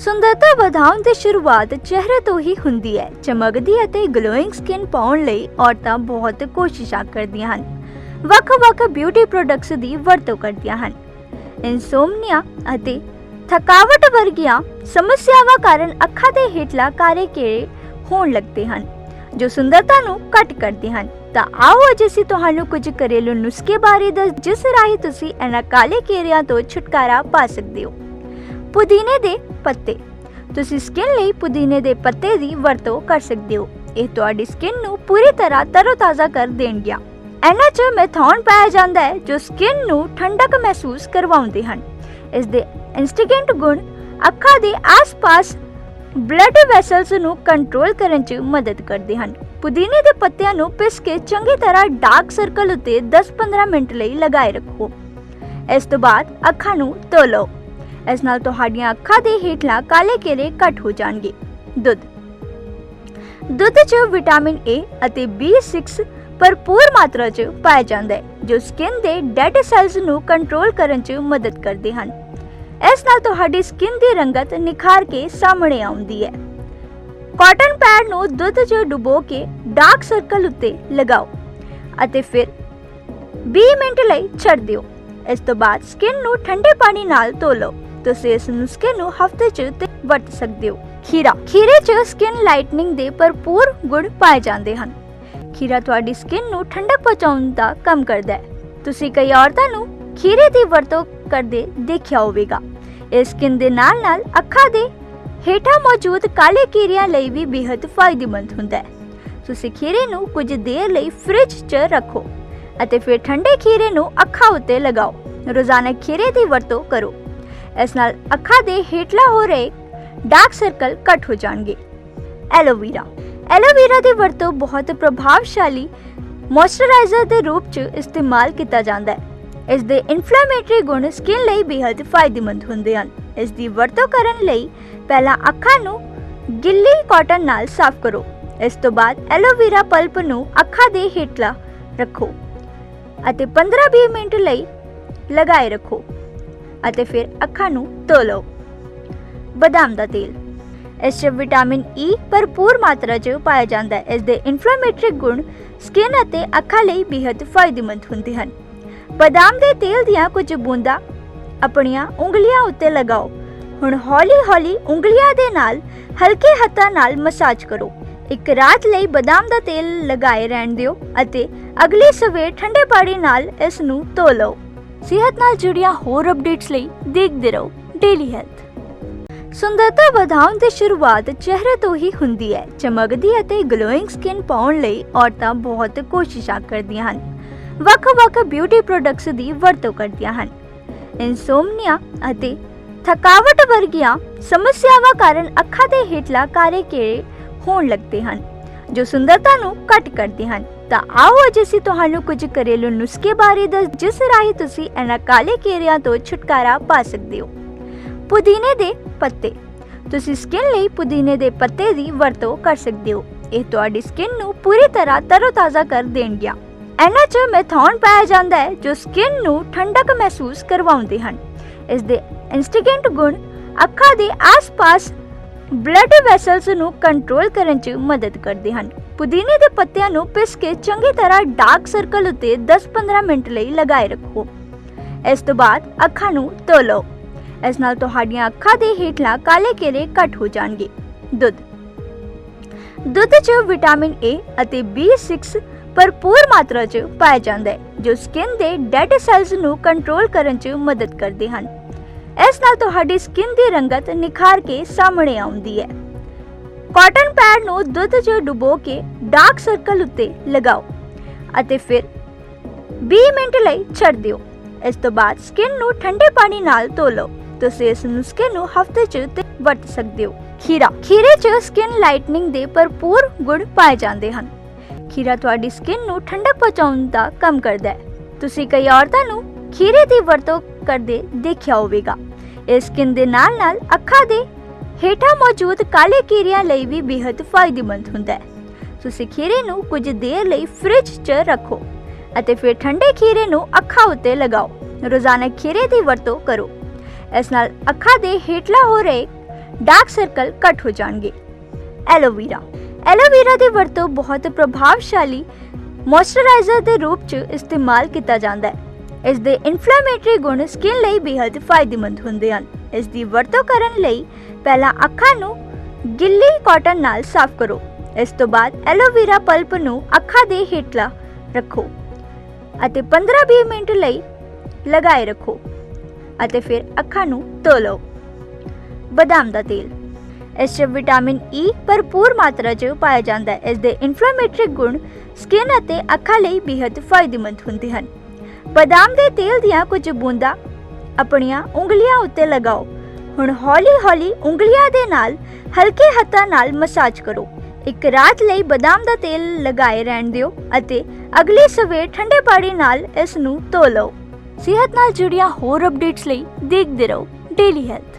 ਸੁੰਦਰਤਾ ਵਧਾਉਣ ਦੀ ਸ਼ੁਰੂਆਤ ਚਿਹਰੇ ਤੋਂ ਹੀ ਹੁੰਦੀ ਹੈ। ਚਮਕਦੀ ਅਤੇ ਗਲੋਇੰਗ ਸਕਿਨ ਪਾਉਣ ਲਈ ਔਰਤਾਂ ਬਹੁਤ ਕੋਸ਼ਿਸ਼ਾਂ ਕਰਦੀਆਂ ਹਨ। ਵੱਖ-ਵੱਖ ਬਿਊਟੀ ਪ੍ਰੋਡਕਟਸ ਦੀ ਵਰਤੋਂ ਕਰਦੀਆਂ ਹਨ। ਇਨਸੋਮਨੀਆ ਅਤੇ ਥਕਾਵਟ ਵਰਗੀਆਂ ਸਮੱਸਿਆਵਾਂ ਕਾਰਨ ਅੱਖਾਂ ਦੇ ਹੇਠਲਾ ਕਾਰੇ ਕੀੜੇ ਹੋਣ ਲੱਗਦੇ ਹਨ, ਜੋ ਸੁੰਦਰਤਾ ਨੂੰ ਘੱਟ ਕਰਦੇ ਹਨ। ਤਾਂ ਆਓ ਅੱਜ ਅਸੀਂ ਤੁਹਾਨੂੰ ਕੁਝ ਘਰੇਲੂ ਨੁਸਖੇ ਬਾਰੇ ਦੱਸ, ਜਿਸ ਰਾਹੀਂ ਤੁਸੀਂ ਇਹਨਾਂ ਕਾਲੇ ਕੀੜਿਆਂ ਤੋਂ ਛੁਟਕਾਰਾ ਪਾ ਸਕਦੇ ਹੋ। ਪੁਦੀਨੇ ਦੇ ਪੱਤੇ। ਤੁਸੀਂ ਸਕਿਨ ਲਈ ਪੁਦੀਨੇ ਦੇ ਪੱਤੇ ਦੀ ਵਰਤੋਂ ਕਰ ਸਕਦੇ ਹੋ। ਇਹ ਤੁਹਾਡੀ ਸਕਿਨ ਨੂੰ ਪੂਰੀ ਤਰ੍ਹਾਂ ਤਰੋਤਾਜ਼ਾ ਕਰ ਦੇਣਗੀਆਂ। ਇਹਨਾਂ 'ਚ ਮੈਥੋਨ ਪਾਇਆ ਜਾਂਦਾ ਹੈ, ਜੋ ਸਕਿਨ ਨੂੰ ਠੰਡਕ ਮਹਿਸੂਸ ਕਰਵਾਉਂਦੇ ਹਨ। ਇਸ ਦੇ ਇਨਸਟੀਗੈਂਟ ਗੁਣ ਅੱਖਾਂ ਦੇ ਆਸ-ਪਾਸ ਬਲੱਡ ਵੈਸਲਸ ਨੂੰ ਕੰਟਰੋਲ ਕਰਨ 'ਚ ਮਦਦ ਕਰਦੇ ਹਨ। ਪੁਦੀਨੇ ਦੇ ਪੱਤਿਆਂ ਨੂੰ ਪਿਸ ਕੇ ਚੰਗੀ ਤਰ੍ਹਾਂ ਡਾਰਕ ਸਰਕਲ ਉੱਤੇ 10-15 ਮਿੰਟ ਲਈ ਲਗਾਏ ਰੱਖੋ। ਇਸ ਤੋਂ ਬਾਅਦ ਅੱਖਾਂ ਨੂੰ ਧੋ ਲਓ। ਇਸ ਨਾਲ ਤੁਹਾਡੀਆਂ ਅੱਖਾਂ ਦੇ ਹੇਠਲਾ ਕਾਲੇ ਕੀੜੇ ਘੱਟ ਹੋ ਜਾਣਗੇ। ਦੁੱਧ। ਦੁੱਧ 'ਚ ਵਿਟਾਮਿਨ ਏ ਅਤੇ B6 ਭਰਪੂਰ ਮਾਤਰਾ 'ਚ ਪਾਇਆ ਜਾਂਦਾ ਹੈ, ਜੋ ਸਕਿਨ ਦੇ ਡੈਡ ਸੈਲਸ ਨੂੰ ਕੰਟਰੋਲ ਕਰਨ 'ਚ ਮਦਦ ਕਰਦੇ ਹਨ। ਇਸ ਨਾਲ ਤੁਹਾਡੀ ਸਕਿਨ ਦੀ ਰੰਗਤ ਨਿਖਾਰ ਕੇ ਸਾਹਮਣੇ ਆਉਂਦੀ ਹੈ। ਕਾਟਨ ਪੈਡ ਨੂੰ ਦੁੱਧ 'ਚ ਡੁਬੋ ਕੇ ਡਾਰਕ ਸਰਕਲ ਉੱਤੇ ਲਗਾਓ ਅਤੇ ਫਿਰ 20 ਮਿੰਟ ਲਈ ਛੱਡ ਦਿਓ। ਇਸ ਤੋਂ ਬਾਅਦ ਸਕਿਨ ਨੂੰ ਠੰਡੇ ਪਾਣੀ ਨਾਲ ਧੋ ਲਓ। ਤੁਸੀਂ ਇਸ ਨੁਸਖੇ ਨੂੰ ਹਫ਼ਤੇ 'ਚ ਤੇ ਵਰਤ ਸਕਦੇ ਹੋ। ਖੀਰਾ। ਖੀਰੇ 'ਚ ਸਕਿਨ ਲਾਈਟਨਿੰਗ ਦੇ ਭਰਪੂਰ ਗੁਣ ਪਾਏ ਜਾਂਦੇ ਹਨ। ਖੀਰਾ ਤੁਹਾਡੀ ਸਕਿਨ ਨੂੰ ਠੰਡਕ ਪਹੁੰਚਾਉਣ ਦਾ ਕੰਮ ਕਰਦਾ ਹੈ। ਤੁਸੀਂ ਕਈ ਔਰਤਾਂ ਨੂੰ ਖੀਰੇ ਦੀ ਵਰਤੋਂ ਕਰਦੇ ਦੇਖਿਆ ਹੋਵੇਗਾ। ਇਹ ਸਕਿਨ ਦੇ ਨਾਲ-ਨਾਲ ਅੱਖਾਂ ਦੇ ਹੇਠਾਂ ਮੌਜੂਦ ਕਾਲੇ ਕੀੜਿਆਂ ਲਈ ਵੀ ਬੇहद ਫਾਇਦੇਮੰਦ ਹੁੰਦਾ ਹੈ। ਤੁਸੀਂ ਖੀਰੇ ਨੂੰ ਕੁਝ ਦੇਰ ਲਈ ਫ੍ਰਿਜ 'ਚ ਰੱਖੋ ਅਤੇ ਫਿਰ ਠੰਡੇ ਖੀਰੇ ਨੂੰ ਅੱਖਾਂ ਉੱਤੇ ਲਗਾਓ। ਰੋਜ਼ਾਨਾ ਖੀਰੇ ਦੀ ਵਰਤੋਂ ਕਰੋ। ਇਸ ਨਾਲ ਅੱਖਾਂ ਦੇ ਹੇਠਲਾ ਹੋ ਰਹੇ ਡਾਰਕ ਸਰਕਲ ਘੱਟ ਹੋ ਜਾਣਗੇ। ਐਲੋਵੀਰਾ ਐਲੋਵੀਰਾ ਦੀ ਵਰਤੋਂ ਬਹੁਤ ਪ੍ਰਭਾਵਸ਼ਾਲੀ ਮੋਇਸਚਰਾਈਜ਼ਰ ਦੇ ਰੂਪ 'ਚ ਇਸਤੇਮਾਲ ਕੀਤਾ ਜਾਂਦਾ ਹੈ। ਇਸ ਦੇ ਇਨਫਲੇਮੇਟਰੀ ਗੁਣ ਸਕਿਨ ਲਈ ਬੇहद ਫਾਇਦੇਮੰਦ ਹੁੰਦੇ ਹਨ। ਇਸ ਦੀ ਵਰਤੋਂ ਕਰਨ ਲਈ ਪਹਿਲਾਂ ਅੱਖਾਂ ਨੂੰ ਗਿੱਲੀ ਕਾਟਨ ਨਾਲ ਸਾਫ਼ ਕਰੋ। ਇਸ ਤੋਂ ਬਾਅਦ ਐਲੋਵੀਰਾ ਪਲਪ ਨੂੰ ਅੱਖਾਂ ਦੇ ਹੇਠਲਾ ਰੱਖੋ ਅਤੇ 15-20 ਮਿੰਟ ਲਈ ਲਗਾਏ ਰੱਖੋ। ਅਤੇ ਫਿਰ ਅੱਖਾਂ ਨੂੰ ਧੋ ਲਓ। ਬਦਾਮ ਦਾ ਤੇਲ। ਇਸ 'ਚ ਵਿਟਾਮਿਨ ਈ ਭਰਪੂਰ ਮਾਤਰਾ 'ਚ ਪਾਇਆ ਜਾਂਦਾ ਹੈ। ਇਸ ਦੇ ਇਨਫਲੇਮੇਟਰੀ ਗੁਣ ਸਕਿਨ ਅਤੇ ਅੱਖਾਂ ਲਈ ਬੇहद ਫਾਇਦੇਮੰਦ ਹੁੰਦੇ ਹਨ। ਬਦਾਮ ਦੇ ਤੇਲ ਦੀਆਂ ਕੁਝ ਬੂੰਦਾਂ ਆਪਣੀਆਂ ਉਂਗਲੀਆਂ ਉੱਤੇ ਲਗਾਓ। ਹੁਣ ਹੌਲੀ-ਹੌਲੀ ਉਂਗਲੀਆਂ ਦੇ ਨਾਲ ਹਲਕੇ ਹੱਥਾਂ ਨਾਲ ਮਸਾਜ ਕਰੋ। ਇੱਕ ਰਾਤ ਲਈ ਬਦਾਮ ਦਾ ਤੇਲ ਲਗਾਏ ਰਹਿਣ ਦਿਓ ਅਤੇ ਅਗਲੀ ਸਵੇਰ ਠੰਡੇ ਪਾਣੀ ਨਾਲ ਇਸ ਨੂੰ ਧੋ ਲਓ। ਸਿਹਤ ਨਾਲ ਜੁੜੀਆਂ ਹੋਰ ਅਪਡੇਟਸ ਲਈ ਦੇਖਦੇ ਰਹੋ ਡੇਲੀ ਹੈਲਥ ਸੁੰਦਰਤਾ ਵਧਾਉਣ ਦੀ ਸ਼ੁਰੂਆਤ ਚਿਹਰੇ ਤੋਂ ਹੀ ਹੁੰਦੀ ਹੈ। ਚਮਕਦੀ ਅਤੇ ਗਲੋਇੰਗ ਸਕਿਨ ਪਾਉਣ ਲਈ ਔਰਤਾਂ ਬਹੁਤ ਕੋਸ਼ਿਸ਼ਾਂ ਕਰਦੀਆਂ ਹਨ। ਵੱਖ-ਵੱਖ ਬਿਊਟੀ ਪ੍ਰੋਡਕਟਸ ਦੀ ਵਰਤੋਂ ਕਰਦੀਆਂ ਹਨ। ਇਨਸੋਮਨੀਆ ਅਤੇ ਥਕਾਵਟ ਵਰਗੀਆਂ ਸਮੱਸਿਆਵਾਂ ਕਾਰਨ ਅੱਖਾਂ ਦੇ ਹੇਠਲਾ ਕਾਰੇ ਕੀੜੇ ਹੋਣ ਲੱਗਦੇ ਹਨ, ਜੋ ਸੁੰਦਰਤਾ ਨੂੰ ਘੱਟ ਕਰਦੇ ਹਨ। ਤਾਂ ਆਓ ਅੱਜ ਅਸੀਂ ਤੁਹਾਨੂੰ ਕੁਝ ਘਰੇਲੂ ਨੁਸਖੇ ਬਾਰੇ ਦੱਸ ਜਿਸ ਰਾਹੀਂ ਤੁਸੀਂ ਇਹਨਾਂ ਕਾਲੇ ਕੀੜਿਆਂ ਤੋਂ ਛੁਟਕਾਰਾ ਪਾ ਸਕਦੇ ਹੋ ਪੁਦੀਨੇ ਦੇ ਪੱਤੇ ਤੁਸੀਂ ਸਕਿਨ ਲਈ ਪੁਦੀਨੇ ਦੇ ਪੱਤੇ ਦੀ ਵਰਤੋਂ ਕਰ ਸਕਦੇ ਹੋ ਇਹ ਤੁਹਾਡੀ ਸਕਿਨ ਨੂੰ ਪੂਰੀ ਤਰ੍ਹਾਂ ਤਰੋਤਾਜ਼ਾ ਕਰ ਦੇਣਗੀਆਂ ਇਹਨਾਂ 'ਚ ਮੈਥੋਨ ਪਾਇਆ ਜਾਂਦਾ ਹੈ ਜੋ ਸਕਿਨ ਨੂੰ ਠੰਡਕ ਮਹਿਸੂਸ ਕਰਵਾਉਂਦੇ ਹਨ ਇਸ ਦੇ ਇਨਸਟੀਗੈਂਟ ਗੁਣ ਅੱਖਾਂ ਦੇ ਆਸ-ਪਾਸ ਬਲੱਡ ਵੈਸਲਸ ਨੂੰ ਕੰਟਰੋਲ ਕਰਨ 'ਚ ਮਦਦ ਕਰਦੇ ਹਨ ਪੁਦੀਨੇ ਦੇ ਪੱਤਿਆਂ ਨੂੰ ਪਿਸ ਕੇ ਚੰਗੀ ਤਰ੍ਹਾਂ ਡਾਰਕ ਸਰਕਲ ਉੱਤੇ 10-15 ਮਿੰਟ ਲਈ ਲਗਾਏ ਰੱਖੋ। ਇਸ ਤੋਂ ਬਾਅਦ ਅੱਖਾਂ ਨੂੰ ਧੋ ਲਓ ਇਸ ਨਾਲ ਤੁਹਾਡੀਆਂ ਅੱਖਾਂ ਦੇ ਹੇਠਲਾ ਕਾਲੇ ਕੀੜੇ ਘੱਟ ਹੋ ਜਾਣਗੇ। ਦੁੱਧ। ਦੁੱਧ 'ਚ ਵਿਟਾਮਿਨ ਏ ਅਤੇ B6 ਭਰਪੂਰ ਮਾਤਰਾ 'ਚ ਪਾਇਆ ਜਾਂਦਾ ਹੈ, ਜੋ ਸਕਿਨ ਦੇ ਡੈਡ ਸੈਲਸ ਨੂੰ ਕੰਟਰੋਲ ਕਰਨ 'ਚ ਮਦਦ ਕਰਦੇ ਹਨ। ਇਸ ਨਾਲ ਤੁਹਾਡੀ ਸਕਿਨ ਦੀ ਰੰਗਤ ਨਿਖਾਰ ਕੇ ਸਾਹਮਣੇ ਆਉਂਦੀ ਹੈ। ਕਾਟਨ ਪੈਡ ਨੂੰ ਦੁੱਧ 'ਚ ਡੁਬੋ ਕੇ ਡਾਰਕ ਸਰਕਲ ਉੱਤੇ ਲਗਾਓ ਅਤੇ ਫਿਰ 20 ਮਿੰਟ ਲਈ ਛੱਡ ਦਿਓ। ਇਸ ਤੋਂ ਬਾਅਦ ਸਕਿਨ ਨੂੰ ਠੰਡੇ ਪਾਣੀ ਨਾਲ ਧੋ ਲਓ। ਤੁਸੀਂ ਇਸ ਨੁਸਖੇ ਨੂੰ ਹਫ਼ਤੇ 'ਚ ਵਰਤ ਸਕਦੇ ਹੋ। ਖੀਰਾ। ਖੀਰੇ 'ਚ ਸਕਿਨ ਲਾਈਟਨਿੰਗ ਦੇ ਭਰਪੂਰ ਗੁਣ ਪਾਏ ਜਾਂਦੇ ਹਨ। ਖੀਰਾ ਤੁਹਾਡੀ ਸਕਿਨ ਨੂੰ ਠੰਡਕ ਪਹੁੰਚਾਉਣ ਦਾ ਕੰਮ ਕਰਦਾ ਹੈ। ਤੁਸੀਂ ਕਈ ਔਰਤਾਂ ਨੂੰ ਖੀਰੇ ਦੀ ਵਰਤੋਂ ਕਰਦੇ ਦੇਖਿਆ ਹੋਵੇਗਾ। ਇਸ ਸਕਿਨ ਦੇ ਨਾਲ-ਨਾਲ ਅੱਖਾਂ ਦੇ ਹੇਠਾਂ ਮੌਜੂਦ ਕਾਲੇ ਕੀਰਿਆਂ ਲਈ ਵੀ ਬੇहद ਫਾਇਦੇਮੰਦ ਹੁੰਦਾ ਹੈ। ਤੁਸੀਂ ਖੀਰੇ ਨੂੰ ਕੁਝ ਦੇਰ ਲਈ ਫ੍ਰਿਜ 'ਚ ਰੱਖੋ ਅਤੇ ਫਿਰ ਠੰਡੇ ਖੀਰੇ ਨੂੰ ਅੱਖਾਂ ਉੱਤੇ ਲਗਾਓ। ਰੋਜ਼ਾਨਾ ਖੀਰੇ ਦੀ ਵਰਤੋਂ ਕਰੋ। ਇਸ ਨਾਲ ਅੱਖਾਂ ਦੇ ਹੇਠਲਾ ਹੋ ਰਹੇ ਡਾਰਕ ਸਰਕਲ ਘਟ ਹੋ ਜਾਣਗੇ। ਐਲੋਵੀਰਾ ਐਲੋਵੀਰਾ ਦੀ ਵਰਤੋਂ ਬਹੁਤ ਪ੍ਰਭਾਵਸ਼ਾਲੀ ਮੋਇਸਚਰਾਈਜ਼ਰ ਦੇ ਰੂਪ 'ਚ ਇਸਤੇਮਾਲ ਕੀਤਾ ਜਾਂਦਾ ਹੈ। ਇਸ ਦੇ ਇਨਫਲੇਮੇਟਰੀ ਗੁਣ ਸਕਿਨ ਲਈ ਬੇहद ਫਾਇਦੇਮੰਦ ਹੁੰਦੇ ਹਨ। ਇਸ ਦੀ ਵਰਤੋਂ ਕਰਨ ਲਈ ਪਹਿਲਾਂ ਅੱਖਾਂ ਨੂੰ ਗਿੱਲੀ ਕਾਟਨ ਨਾਲ ਸਾਫ਼ ਕਰੋ। ਇਸ ਤੋਂ ਬਾਅਦ ਐਲੋਵੇਰਾ ਪਲਪ ਨੂੰ ਅੱਖਾਂ ਦੇ ਹੇਠਲਾ ਰੱਖੋ ਅਤੇ 15-20 ਮਿੰਟ ਲਈ ਲਗਾਏ ਰੱਖੋ ਅਤੇ ਫਿਰ ਅੱਖਾਂ ਨੂੰ ਧੋ ਲਓ। ਬਦਾਮ ਦਾ ਤੇਲ। ਇਸ 'ਚ ਵਿਟਾਮਿਨ ਈ ਭਰਪੂਰ ਮਾਤਰਾ 'ਚ ਪਾਇਆ ਜਾਂਦਾ ਹੈ। ਇਸ ਦੇ ਇਨਫਲੇਮੇਟਰੀ ਗੁਣ ਸਕਿਨ ਅਤੇ ਅੱਖਾਂ ਲਈ ਬੇहद ਫਾਇਦੇਮੰਦ ਹੁੰਦੇ ਹਨ। ਬਦਾਮ ਦੇ ਤੇਲ ਦੀਆਂ ਕੁਝ ਬੂੰਦਾਂ ਆਪਣੀਆਂ ਉਂਗਲੀਆਂ ਉੱਤੇ ਲਗਾਓ। ਹੁਣ ਹੌਲੀ-ਹੌਲੀ ਉਂਗਲੀਆਂ ਦੇ ਨਾਲ ਹਲਕੇ ਹੱਥਾਂ ਨਾਲ ਮਸਾਜ ਕਰੋ। ਇੱਕ ਰਾਤ ਲਈ ਬਦਾਮ ਦਾ ਤੇਲ ਲਗਾਏ ਰਹਿਣ ਦਿਓ ਅਤੇ ਅਗਲੀ ਸਵੇਰ ਠੰਡੇ ਪਾਣੀ ਨਾਲ ਇਸ ਨੂੰ ਧੋ ਲਓ। ਸਿਹਤ ਨਾਲ ਜੁੜੀਆਂ ਹੋਰ ਅਪਡੇਟਸ ਲਈ ਦੇਖਦੇ ਰਹੋ। Daily health.